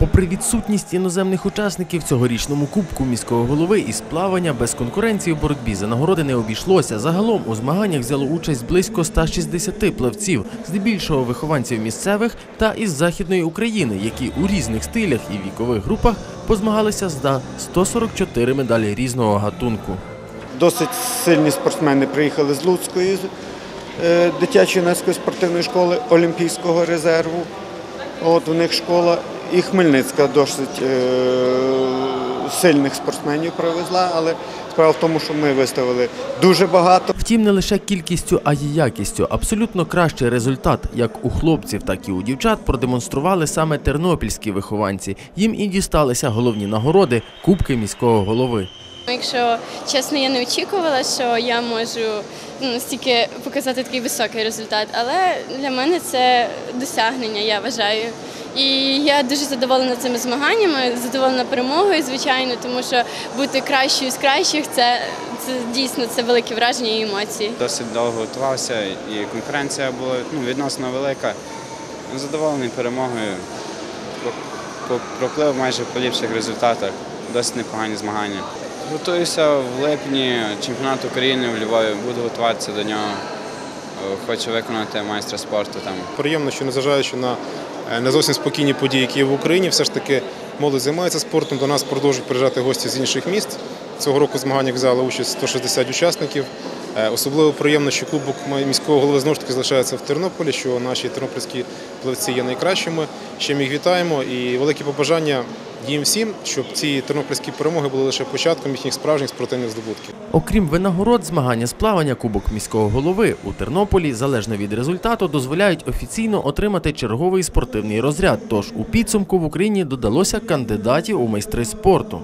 Попри відсутність іноземних учасників цьогорічному кубку міського голови із плавання без конкуренції у боротьбі за нагороди не обійшлося. Загалом у змаганнях взяло участь близько 160 плавців, здебільшого вихованців місцевих та із західної України, які у різних стилях і вікових групах позмагалися за 144 медалі різного гатунку. Досить сильні спортсмени приїхали з Луцької е, дитячої юнацької спортивної школи Олімпійського резерву. От у них школа. І Хмельницька досить е, сильних спортсменів привезла, але справа в тому, що ми виставили дуже багато. Втім, не лише кількістю, а й якістю. Абсолютно кращий результат, як у хлопців, так і у дівчат, продемонстрували саме тернопільські вихованці. Їм і дісталися головні нагороди Кубки міського голови. Ну, Якщо чесно, я не очікувала, що я можу ну, настільки показати такий високий результат, але для мене це досягнення, я вважаю. І я дуже задоволена цими змаганнями, задоволена перемогою, звичайно, тому що бути кращою з кращих це, дійсно це велике враження і емоції. Досить довго готувався і конкуренція була ну, відносно велика. Задоволений перемогою. Проплив майже по ліпших результатах. Досить непогані змагання. Готуюся в липні чемпіонат України в Львові. Буду готуватися до нього. Е, Хочу виконати майстра спорту там. Приємно, що незважаючи на е, не зовсім спокійні події, які є в Україні, все ж таки молодь займається спортом. До нас продовжують приїжджати гості з інших міст. Цього року змаганнях взяли участь 160 учасників. Е, Особливо приємно, що кубок міського голови знову ж таки залишається в Тернополі, що наші тернопільські пливці є найкращими. Ще їх вітаємо і великі побажання їм всім, щоб ці тернопільські перемоги були лише початком їхніх справжніх спортивних здобутків. Окрім винагород, змагання з плавання Кубок міського голови у Тернополі, залежно від результату, дозволяють офіційно отримати черговий спортивний розряд. Тож у підсумку в Україні додалося кандидатів у майстри спорту.